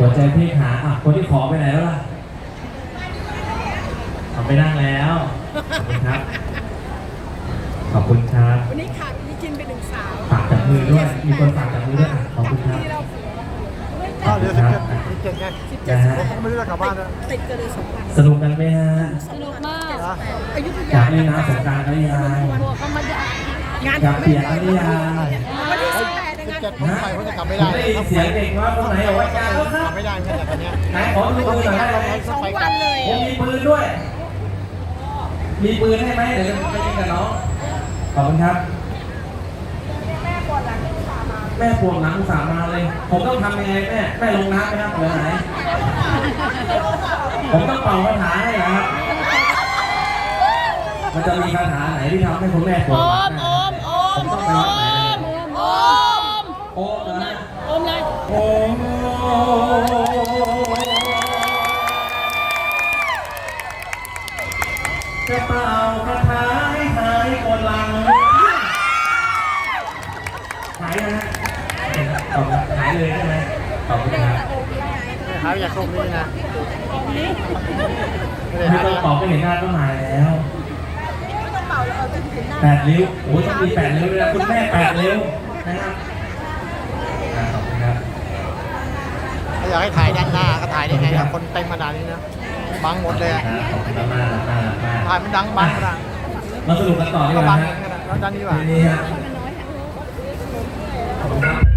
หัวใจพี่ขาอะคนที่ขอไปไหนแล้วล่ะเอาไปนั่งแล้วขอบคุณครับ ขอบคุณครับวันนี้ขาดมีกินไปหนึ่งสาวฝากจับมือด้วย มีคนฝากจับมือด้วยอะขอบคุณครับ ที่เราอ้าวเดี๋ยวสิบเจ็ดสิบเจ็ดไงนะฮะผมก็ไม่รู้จะกลับบ้านแล้วติดกันเลยสองวันสนุกกันไหมฮะสนุกมากนะอยุธอยายากเล่นน้ำสงกรารกันหรือยังบัวก็มาได้งานอยากเปียกกันหรือยังวันที่ สิบเจ็ดผมไปผมจะกลับไม่ได้มได้ยินเสียงเด็กว่าคนไหนบอกว่าจ้าแล้วคกรัลับบไม่ได้ไม่ได้แบบนี้ไหนขอดูปืนหน่อยได้ไหมสองวันเลยผมมีปืนด้วย มีปืนให้ไหมเดี๋ยวจะไปยิงกับน้องขอบคุณครับ แม่ปวดหลังอุตสาห์มาเลย ผมต้องทำยังไงแม่แม่ลงน้ำไหมครับหรือไหน ผมต้องเป่าคาถาให้นะครับ มันจะมีคาถาไหนที่ทำให้คุณแม่ปวดหลัง ม นะ โอมโอ ผม ม ต้อง โอ ไปวัดไหน ม นะ โอม โอ้นะ โอมเลย โอ้ จะเป่าคาถาให้หายปวดหลัง หายนะฮะขอบหายเลยใช่ไหมขอบคุณครับหายากตรงนี้นะไม่ได้ไม่หาต้องตอบก็เห็นหน้าก็หายแล้วแปดริ้วโอ้ยต้องมีแปดริ้วเลยนะคุณแม่แปดริ้วนะครับอ่าขอบคุณครับ อยากให้ถ่ายด้านหน้าก็ถ่ายได้ไงอะคนเต็มขนาดนี้นะบังหมดเลยอะขอบคุณมากมากมากมากถ่ายมันดังบังขนาดมาสรุปกันต่อดีกก็ว่าบังฮะขนาดแล้วด้านนี้ดีกว่าทีนี้ฮะขอบคุณครับ